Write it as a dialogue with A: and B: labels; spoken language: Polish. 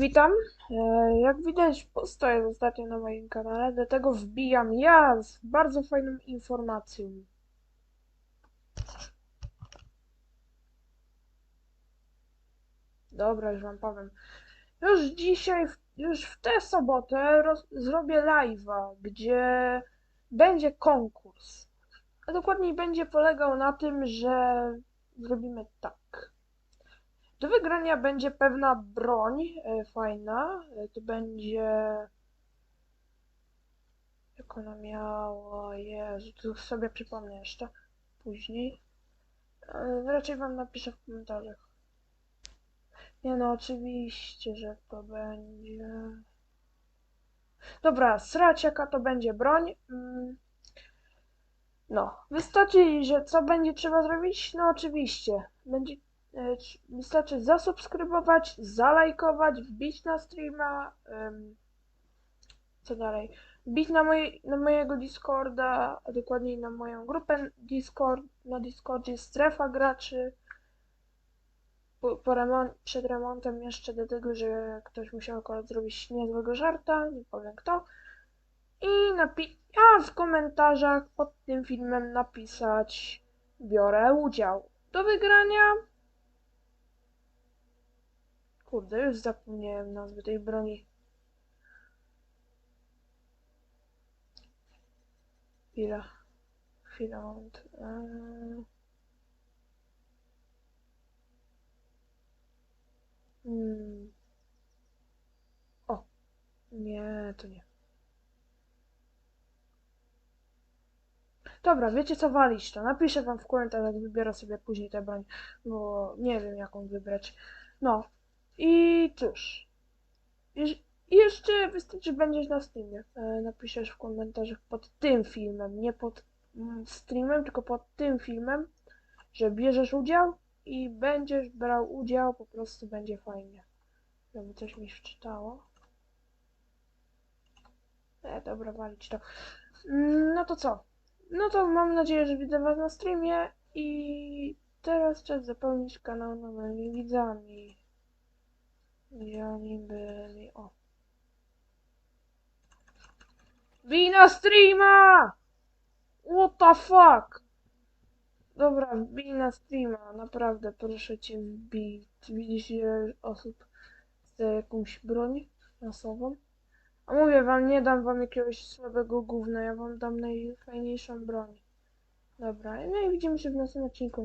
A: Witam. E, Jak widać, postoję jest ostatnio na moim kanale, dlatego wbijam ja z bardzo fajną informacją. Dobra, już wam powiem. Już dzisiaj, już w tę sobotę zrobię live'a, gdzie będzie konkurs. A dokładniej będzie polegał na tym, że zrobimy tak. Do wygrania będzie pewna broń e, fajna. E, to będzie. Jak ona miała? Jezu, to sobie przypomnę jeszcze później. E, raczej wam napiszę w komentarzach. Nie no, oczywiście, że to będzie. Dobra, srać jaka to będzie broń. Mm. No, wystarczy, że co będzie trzeba zrobić? No oczywiście. Będzie Wystarczy zasubskrybować, zalajkować, wbić na streama. co dalej? Wbić na, moje, na mojego Discorda, a dokładniej na moją grupę Discord. Na Discordzie strefa graczy. Po, po przed remontem jeszcze dlatego, że ktoś musiał akurat zrobić niezłego żarta, nie powiem kto. I napi- w komentarzach pod tym filmem napisać biorę udział. Do wygrania Kurde, już zapomniałem nazwy tej broni. Chwila. Chwila, moment. Eee. Hmm. O. Nie, to nie. Dobra, wiecie co walić to. Napiszę wam w komentarzach, wybiorę sobie później tę broń, bo nie wiem jaką wybrać. No. I cóż. Jeszcze wystarczy będziesz na Steamie. E, napiszesz w komentarzach pod tym filmem, nie pod mm, streamem, tylko pod tym filmem, że bierzesz udział i będziesz brał udział, po prostu będzie fajnie. Żeby coś mi wczytało. E, dobra, walić to. Mm, No to co? No to mam nadzieję, że widzę was na streamie i teraz czas zapełnić kanał nowymi widzami. Oni byli? O. Wbij streama! What the fuck? Dobra, wbij na streama, naprawdę, proszę cię wbij. Widzisz ile osób chce jakąś broń masową? A mówię wam, nie dam wam jakiegoś słabego gówna, ja wam dam najfajniejszą broń. Dobra, no i widzimy się w następnym odcinku.